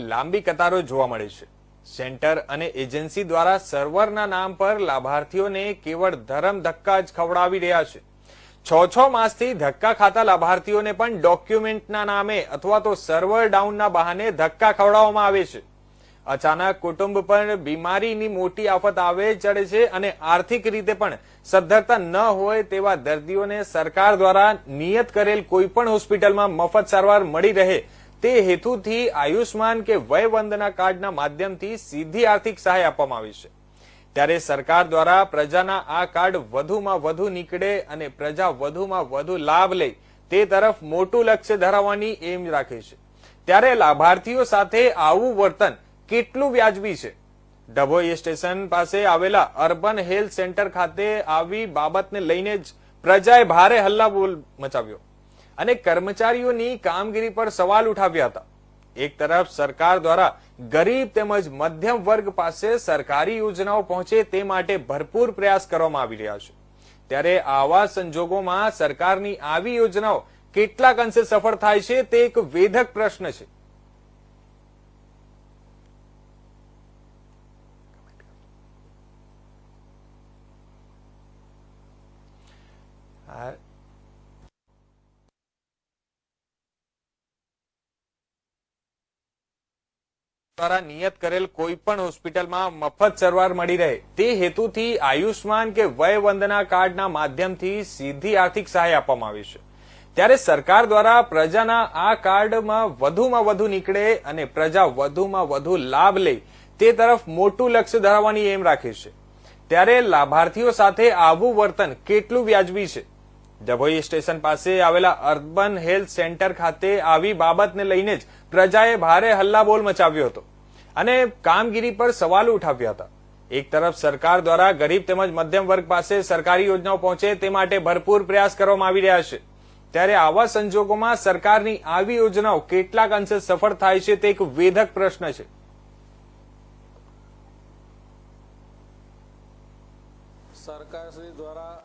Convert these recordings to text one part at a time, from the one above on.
લાંબી કતારો જોવા મળે છે. સેન્ટર અને એજન્સી દ્વારા સર્વરના નામ પર લાભાર્થીઓને કેવળ ધરમ ધક્કા જ ખવડાવી રહ્યા છે. છ છ માસથી ધક્કા ખાતા લાભાર્થીઓને પણ ડોક્યુમેન્ટના નામે અથવા તો સર્વર ડાઉનના બહાને ધક્કા ખવડાવવામાં આવે છે. અચાનક કુટુંબ પર બીમારીની મોટી આફત આવે, ચડે છે અને આર્થિક રીતે પણ સદ્ધરતા ન હોય તેવા દર્દીઓને સરકાર દ્વારા નિયત કરેલ કોઈ પણ હોસ્પિટલમાં મફત સારવાર મળી રહે તે હેતુથી આયુષ્માન કે વય વંદના કાર્ડના માધ્યમથી સીધી આર્થિક સહાય આપવામાં આવી છે. ત્યારે સરકાર દ્વારા પ્રજાના આ કાર્ડ વધુમાં વધુ નીકળે અને પ્રજા વધુમાં વધુ લાભ લે તે તરફ મોટું લક્ષ્ય ધરાવવાની એમ રાખે છે. ત્યારે લાભાર્થીઓ સાથે આવું વર્તન કેટલું વ્યાજબી છે? ડભોઈ સ્ટેશન પાસે આવેલા અર્બન હેલ્થ સેન્ટર ખાતે આવી બાબતને લઈને જ પ્રજાએ ભારે હલ્લાબોલ મચાવ્યો. અને કર્મચારીઓની કામગીરી પર સવાલ ઉઠાવ્યા હતા. એક તરફ સરકાર દ્વારા ગરીબ તેમજ મધ્યમ વર્ગ પાસે સરકારી યોજનાઓ પહોંચે તે માટે ભરપૂર પ્રયાસ કરવામાં આવી રહ્યા છે. ત્યારે આવા સંજોગોમાં સરકારની આવી યોજનાઓ કેટલાક અંશે સફળ થાય છે તે એક વેધક પ્રશ્ન છે. દ્વારા નિયત કરેલ કોઈ પણ હોસ્પિટલમાં મફત સારવાર મળી રહે. તે હેતુથી આયુષ્માન કે વય વંદના કાર્ડના માધ્યમથી સીધી આર્થિક સહાય આપવામાં આવી છે. ત્યારે સરકાર દ્વારા પ્રજાના આ કાર્ડમાં વધુમાં વધુ નીકળે અને પ્રજા વધુમાં વધુ લાભ લે તે તરફ મોટું લક્ષ્ય ધરાવવાની એમ રાખે છે. ત્યારે લાભાર્થીઓ સાથે આવું વર્તન કેટલું વ્યાજબી છે? ડભોઈ સ્ટેશન પાસે આવેલા અર્બન હેલ્થ સેન્ટર ખાતે આવી બાબતને લઈને જ પ્રજાએ ભારે હલ્લાબોલ મચાવ્યો હતો અને કામગીરી પર સવાલો ઉઠાવ્યા હતા. એક તરફ સરકાર દ્વારા ગરીબ તેમજ મધ્યમ વર્ગ પાસે સરકારી યોજનાઓ પહોંચે તે માટે ભરપૂર પ્રયાસ કરવામાં આવી રહ્યા છે. ત્યારે આવા સંજોગોમાં સરકારની આવી યોજનાઓ કેટલાક અંશે સફળ થાય છે તે એક વેધક પ્રશ્ન છે. સરકારશ્રી દ્વારા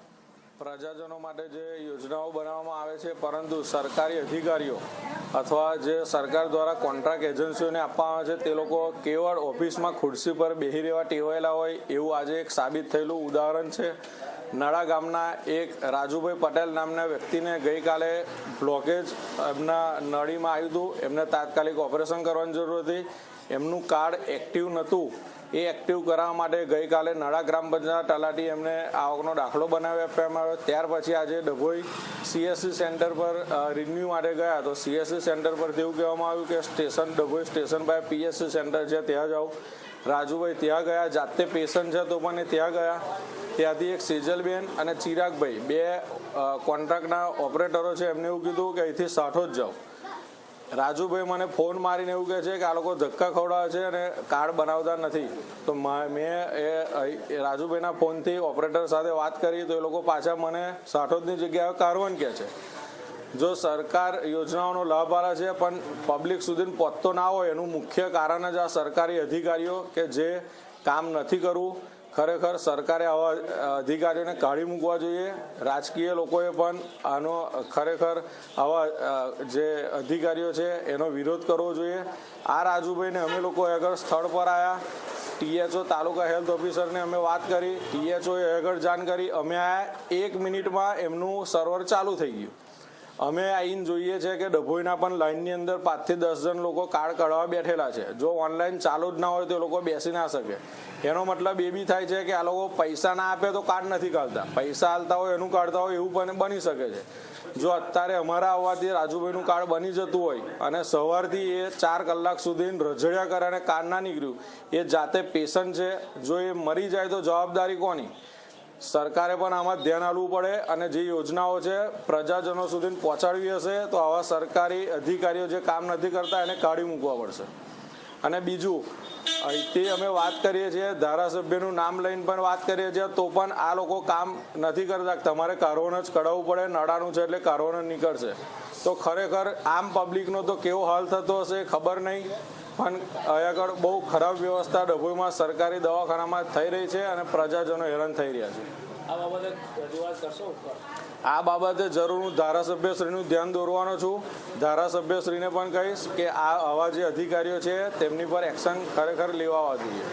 પ્રજાજનો માટે જે યોજનાઓ બનાવવામાં આવે છે, પરંતુ સરકારી અધિકારીઓ અથવા જે સરકાર દ્વારા કોન્ટ્રાક્ટ એજન્સીઓને આપવામાં આવે છે, તે લોકો કેવળ ઓફિસમાં ખુરશી પર બેસી રહેવા ટેવાયેલા હોય એવું આજે એક સાબિત થયેલું ઉદાહરણ છે. નડા ગામના એક રાજુભાઈ પટેલ નામના વ્યક્તિને ગઈકાલે બ્લોકેજ એમના નળીમાં આવ્યું હતું. એમને તાત્કાલિક ઓપરેશન કરવાની જરૂર હતી. એમનું કાર્ડ એક્ટિવ નહોતું. એ એક્ટિવ કરાવવા માટે ગઈકાલે નડા ગ્રામ પંચાયત તલાટી એમને આવકનો દાખલો બનાવી આપવામાં આવ્યો. ત્યાર પછી આજે ડભોઈ સીએસસી સેન્ટર પર રિન્યુ માટે ગયા. તો સીએસસી સેન્ટર પર એવું કહેવામાં આવ્યું કે સ્ટેશન, ડભોઈ સ્ટેશન પાસે પીએસસી સેન્ટર છે, ત્યાં જાઓ રાજુભાઈ ત્યાં ગયા, જાતે પેશન્ટ છે તો પણ ત્યાં ગયા. ત્યાંથી એક સેજલબેન અને ચિરાગભાઈ, બે કોન્ટ્રાક્ટના ઓપરેટરો છે. એમને એવું કીધું કે અહીંથી સાઠો જ જાઓ. રાજુભાઈ મને ફોન મારીને એવું કહે છે કે આ લોકો ધક્કા ખવડાવે છે અને કાર્ડ બનાવતા નથી. તો મેં એ રાજુભાઈના ફોનથી ઓપરેટર સાથે વાત કરી તો એ લોકો પાછા મને સાઠોદની જગ્યાએ કારવન કહે છે. જો સરકાર યોજનાઓનો લાભ આલે છે પણ પબ્લિક સુધી પહોંચતો ના હોય એનું મુખ્ય કારણ જ આ સરકારી અધિકારીઓ કે જે કામ નથી કરવું. ખરેખર સરકારે આવા અધિકારીઓને કાઢી મૂકવા જોઈએ. રાજકીય લોકોએ પણ આનો ખરેખર આવા જે અધિકારીઓ છે, એનો વિરોધ કરવો જોઈએ. આ રાજુભાઈને અમે લોકો આગળ સ્થળ પર આવ્યા ટીએચઓ તાલુકા હેલ્થ ઓફિસરને અમે વાત કરી. ટીએચઓએ આગળ જાણ કરી અમે આ એક મિનિટમાં એમનું સર્વર ચાલુ થઈ ગયું. અમે આવીને જોઈએ છે કે ડભોઈના પણ લાઇનની અંદર પાંચથી દસ જણ લોકો કાર્ડ કાઢવા બેઠેલા છે. જો ઓનલાઈન ચાલુ જ ના હોય તો એ લોકો બેસી ના શકે. એનો મતલબ એ બી થાય છે કે આ લોકો પૈસા ના આપે તો કાર્ડ નથી કાઢતા. પૈસા હાલતા હોય, એનું કાઢતા હોય, એવું પણ બની શકે છે. જો અત્યારે અમારા આવવાથી રાજુભાઈનું કાર્ડ બની જતું હોય અને સવારથી એ ચાર કલાક સુધી રજડ્યા કરે અને કાર્ડ ના નીકળ્યું, એ જાતે પેશન્ટ છે. જો એ મરી જાય તો જવાબદારી કોની? સરકારે પણ આમાં ધ્યાન આપવું પડે અને જે યોજનાઓ છે પ્રજાજનો સુધી પહોંચાડવી હશે તો આવા સરકારી અધિકારીઓ જે કામ નથી કરતા એને કાઢી મૂકવા પડશે. અને બીજું અહીંથી અમે વાત કરીએ છીએ, ધારાસભ્યનું નામ લઈને પણ વાત કરીએ છીએ, તો પણ આ લોકો કામ નથી કરતા. તમારે કારવન જ કઢાવવું પડે નડાનું છે એટલે કારવન જ નીકળશે. તો ખરેખર આમ પબ્લિકનો તો કેવો હાલ થતો હશે ખબર નહીં. પણ આગળ બહુ ખરાબ વ્યવસ્થા ડભોઈમાં સરકારી દવાખાનામાં થઈ રહી છે અને પ્રજાજનો હેરાન થઈ રહ્યા છે. આ બાબતે રજૂઆત કરશો ઉપર? આ બાબતે જરૂર હું ધારાસભ્યશ્રીનું ધ્યાન દોરવાનો છું. ધારાસભ્યશ્રીને પણ કહીશ કે આ આવા જે અધિકારીઓ છે તેમની પર એક્શન ખરેખર લેવા જોઈએ.